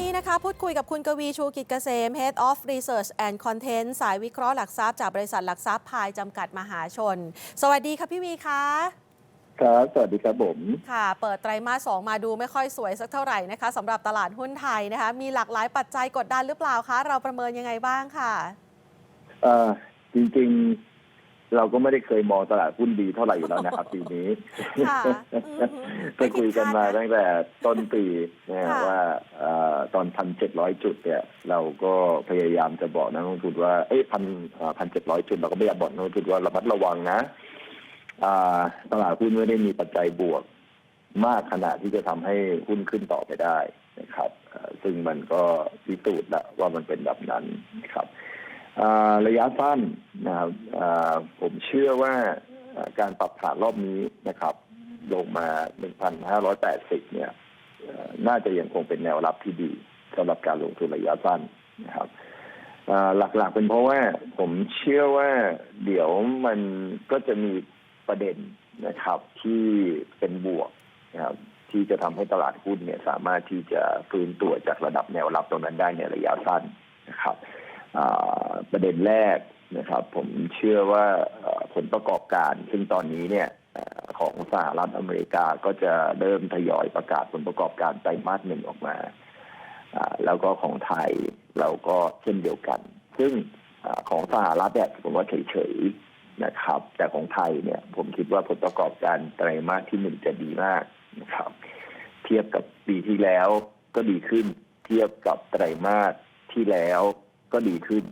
นี้นะคะพูดคุยกับคุณกวีชูกิจเกษม Head of Research and Content สายวิเคราะห์หลักทรัพย์จากบริษัทหลักทรัพย์พายจำกัดมหาชน สวัสดีค่ะพี่วีคะครับสวัสดีครับผมค่ะ เปิดไตรมาสสองมาดูไม่ค่อยสวยสักเท่าไหร่นะคะสำหรับตลาดหุ้นไทยนะคะ มีหลากหลายปัจจัยกดดันหรือเปล่าคะ เราประเมินยังไงบ้างค่ะเอ่อจริงๆ เราก็ไม่ได้เคยมองตลาดหุ้นดีเท่าไหร่อยู่แล้วนะครับปีนี้ค่ะอือฮึก็คุยกันมาไม่ผิดคาดนะตั้งแต่ต้นปีนะค่ะว่าเอ่อตอนพันเจ็ดร้อยจุดเนี่ย เราก็พยายามจะบอกนักลงทุนว่าเอ้พันพันเจ็ดร้อยจุดเราก็ไม่อยากบอกนักลงทุนว่าระมัดระวังนะอ่าตลาดหุ้นไม่ได้มีปัจจัยบวกมากขนาดที่จะทำให้หุ้นขึ้นต่อไปได้นะครับเอ่อซึ่งมันก็พิสูจน์แล้วว่ามันเป็นแบบนั้นนะครับอ่าระยะสั้น นะครับผมเชื่อว่าการปรับฐานรอบนี้นะครับ ลงมา 1,580 เนี่ยน่าจะยังคงเป็นแนวรับที่ดีสำหรับการลงทุนระยะสั้นนะครับหลักๆเป็นเพราะว่าผมเชื่อว่าเดี๋ยวมันก็จะมีประเด็นนะครับ ที่เป็นบวกนะครับที่จะทำให้ตลาดหุ้นเนี่ยสามารถที่จะฟื้นตัวจากระดับแนวรับตรงนั้นได้ในระยะสั้นนะครับประเด็นแรก นะครับผมเชื่อว่าผลประกอบการ ซึ่งตอนนี้เนี่ยของสหรัฐอเมริกาก็จะเริ่มทยอยประกาศผลประกอบการไตรมาสหนึ่งออกมาแล้วก็ของไทยเราก็เช่นเดียวกัน ซึ่งอของสหรัฐเนี่ยผมว่าเฉยๆนะครับ แต่ของไทยเนี่ยผมคิดว่าผลประกอบการไตรมาสที่หนึ่งจะดีมากนะครับ เทียบกับปีที่แล้วก็ดีขึ้น เทียบกับไตรมาสที่แล้วก็ดีขึ้น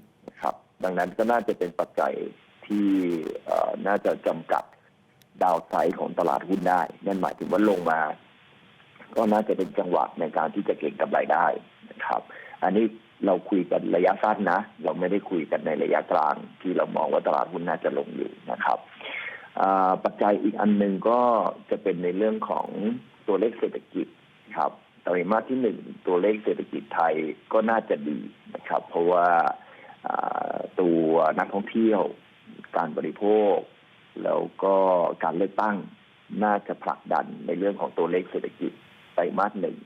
ดังนั้นก็น่าจะเป็นปัจจัยที่น่าจะจำกัดดาวไซด์ของตลาดหุ้นได้ นั่นหมายถึงว่าลงมา ก็น่าจะเป็นจังหวะในการที่จะเก็งกำไรได้นะครับ อันนี้เราคุยกันระยะสั้นนะ เราไม่ได้คุยกันในระยะกลาง ที่เรามองว่าตลาดหุ้นน่าจะลงอยู่นะครับปัจจัยอีกอันหนึ่งก็จะเป็นในเรื่องของตัวเลขเศรษฐกิจครับไตรมาสที่หนึ่งตัวเลขเศรษฐกิจไทยก็น่าจะดีนะครับ เพราะว่า ตัวนักท่องเที่ยว การบริโภค แล้วก็การเลือกตั้งน่าจะผลักดันในเรื่องของตัวเลขเศรษฐกิจไตรมาสหนึ่ง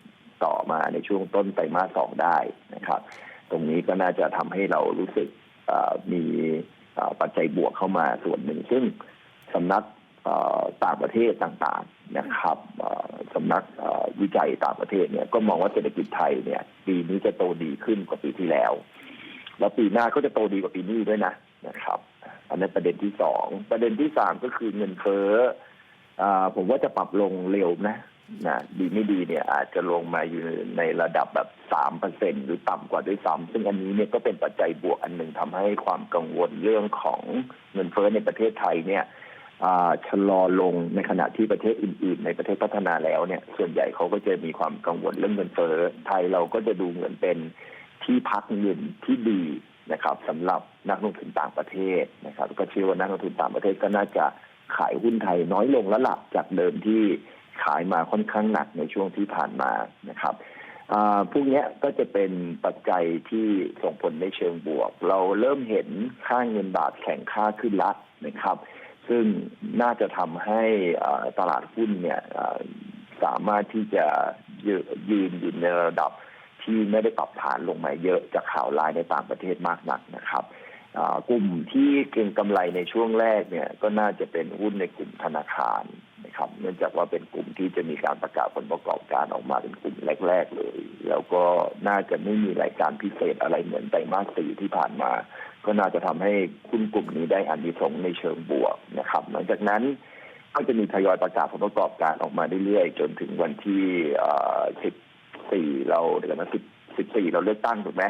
ต่อมาในช่วงต้นไตรมาสสองได้นะครับ ตรงนี้ก็น่าจะทำให้เรารู้สึกมีปัจจัยบวกเข้ามาส่วนหนึ่ง ซึ่งสำนักต่างประเทศต่างๆนะครับสำนักวิจัยต่างประเทศเนี่ยก็มองว่าเศรษฐกิจไทยเนี่ยปีนี้จะโตดีขึ้นกว่าปีที่แล้ว แล้วปีหน้าก็จะโตดีกว่าปีนี้ด้วยนะนะครับ อันนั้นประเด็นที่สองประเด็นที่สามก็คือเงินเฟ้ออ่าผมว่าจะปรับลงเร็วนะนะดีไม่ดีเนี่ยอาจจะลงมาอยู่ในระดับแบบสามเปอร์เซ็นหรือต่ำกว่าด้วยซ้ำซึ่งอันนี้เนี่ยก็เป็นปัจจัยบวกอันหนึ่งทำให้ความกังวลเรื่องของเงินเฟ้อในประเทศไทยเนี่ยอ่าชะลอลงในขณะที่ประเทศอื่น ๆ ในประเทศพัฒนาแล้วเนี่ย ส่วนใหญ่เขาก็จะมีความกังวลเรื่องเงินเฟ้อไทยเราก็จะดูเหมือนเป็น ที่พักเงินที่ดีนะครับสำหรับนักลงทุนต่างประเทศนะครับ ก็เชื่อว่านักลงทุนต่างประเทศก็น่าจะขายหุ้นไทยน้อยลงแล้วล่ะจากเดิมที่ขายมาค่อนข้างหนักในช่วงที่ผ่านมานะครับพวกนี้ก็จะเป็นปัจจัยที่ส่งผลในเชิงบวก เราเริ่มเห็นค่าเงินบาทแข็งค่าขึ้นละนะครับ ซึ่งน่าจะทำให้ตลาดหุ้นเนี่ยสามารถที่จะยืยืนอยู่ในระดับ ที่ไม่ได้ปรับฐานลงมาเยอะจากข่าวร้ายในต่างประเทศมากนักนะครับกลุ่มที่เก็งกำไรในช่วงแรกเนี่ยก็น่าจะเป็นหุ้นในกลุ่มธนาคารนะครับ เนื่องจากว่าเป็นกลุ่มที่จะมีการประกาศผลประกอบการออกมาเป็นกลุ่มแรก ๆ เลย แล้วก็น่าจะไม่มีรายการพิเศษอะไรเหมือนไตรมาสสี่ที่ผ่านมา ก็น่าจะทำให้หุ้นกลุ่มนี้ได้อานิสงส์ในเชิงบวกนะครับ หลังจากนั้นก็จะมีทยอยประกาศผลประกอบการออกมาเรื่อยๆจนถึงวันที่สิบ สี่เราเดี๋ยวนะสิบสิบสี่เราเลือกตั้งถูกไหม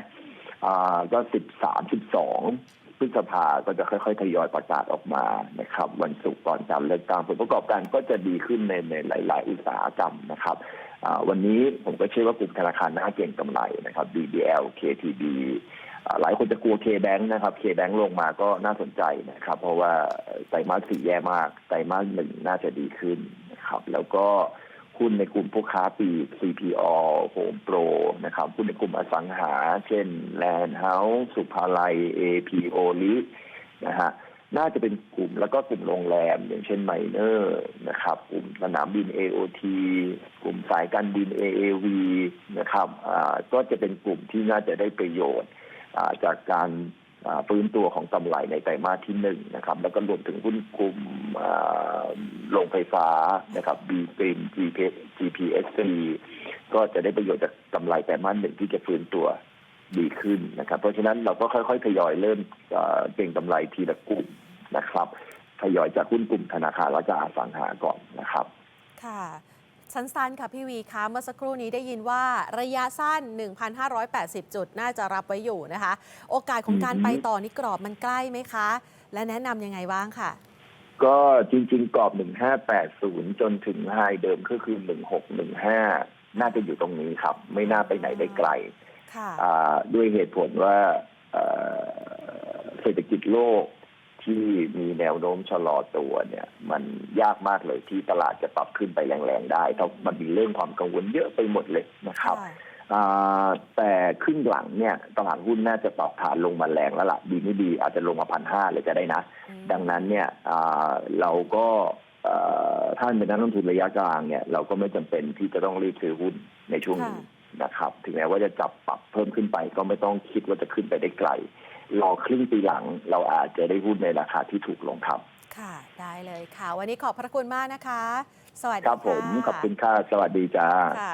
อ่าก็สิบสามสิบสองพฤษภาก็จะค่อย ๆ ทยอยประกาศออกมานะครับ วันศุกร์ก่อนการเลือกตั้งผลประกอบการก็จะดีขึ้นในในหลาย ๆ อุตสาหกรรมนะครับวันนี้ผมก็เชื่อว่ากลุ่มธนาคารน่าเก่งกำไรนะครับ BBL KTB หลายคนจะกลัว K-Bank นะครับ K-Bank ลงมาก็น่าสนใจนะครับ เพราะว่าไตรมาสสี่แย่มาก ไตรมาสหนึ่งน่าจะดีขึ้นนะครับ แล้วก็ หุ้นในกลุ่มพวกค้าปลีก CPO Home Pro นะครับหุ้นในกลุ่มอสังหา เช่น Land House สุภาลัย APO ลินะฮะน่าจะเป็นกลุ่มแล้วก็กลุ่มโรงแรม อย่างเช่นไมเนอร์นะครับ กลุ่มสนามบิน AOT กลุ่มสายการบิน AAV นะครับอ่าก็จะเป็นกลุ่มที่น่าจะได้ประโยชน์จากการ ฟื้นตัวของกำไรในไตรมาสที่หนึ่งนะครับ แล้วก็รวมถึงหุ้นกลุ่มอ่าโรงไฟฟ้านะครับ B เป็น GPSC ก็จะได้ประโยชน์จากกำไรไตรมาสหนึ่งที่จะฟื้นตัวดีขึ้นนะครับ เพราะฉะนั้นเราก็ค่อยๆทยอยเริ่มเก่งกำไรทีละกลุ่มนะครับ ทยอยจากหุ้นกลุ่มธนาคารแล้วจะอสังหาก่อนนะครับ ค่ะ สั้นๆ ค่ะพี่วีคะเมื่อสักครู่นี้ได้ยินว่าระยะสั้น 1,580 จุดน่าจะรับไว้อยู่นะคะ โอกาสของการอือฮึไปต่อนี่กรอบมันใกล้ไหมคะ และแนะนำยังไงบ้างค่ะ ก็จริง ๆ กรอบ 1580 จนถึงไฮเดิมก็คือ 1615 น่าจะอยู่ตรงนี้ครับ ไม่น่าไปไหนได้ไกลค่ะอ่าด้วยเหตุผลว่าเอ่อเศรษฐกิจโลก ที่มีแนวโน้มชะลอตัวเนี่ย มันยากมากเลยที่ตลาดจะปรับขึ้นไปแรงๆได้เพราะมันมีเรื่องความกังวลเยอะไปหมดเลยนะครับค่ะอ่าแต่ครึ่งหลังเนี่ยตลาดหุ้นน่าจะปรับฐานลงมาแรงแล้วล่ะ ดีไม่ดีอาจจะลงมาพันห้าเลยก็ได้นะอืมดังนั้นเนี่ยอ่าเราก็เอ่อถ้าเป็นนักลงทุนระยะกลางเนี่ย เราก็ไม่จำเป็นที่จะต้องรีบซื้อหุ้นในช่วงนี้นะครับ ถึงแม้ว่าจะจับปรับเพิ่มขึ้นไปก็ไม่ต้องคิดว่าจะขึ้นไปได้ไกล รอครึ่งปีหลัง เราอาจจะได้หุ้นในราคาที่ถูกลงครับ ค่ะ ได้เลยค่ะ วันนี้ขอบพระคุณมากนะคะ สวัสดีครับผมค่ะขอบคุณค่ะ สวัสดีจ้าค่ะ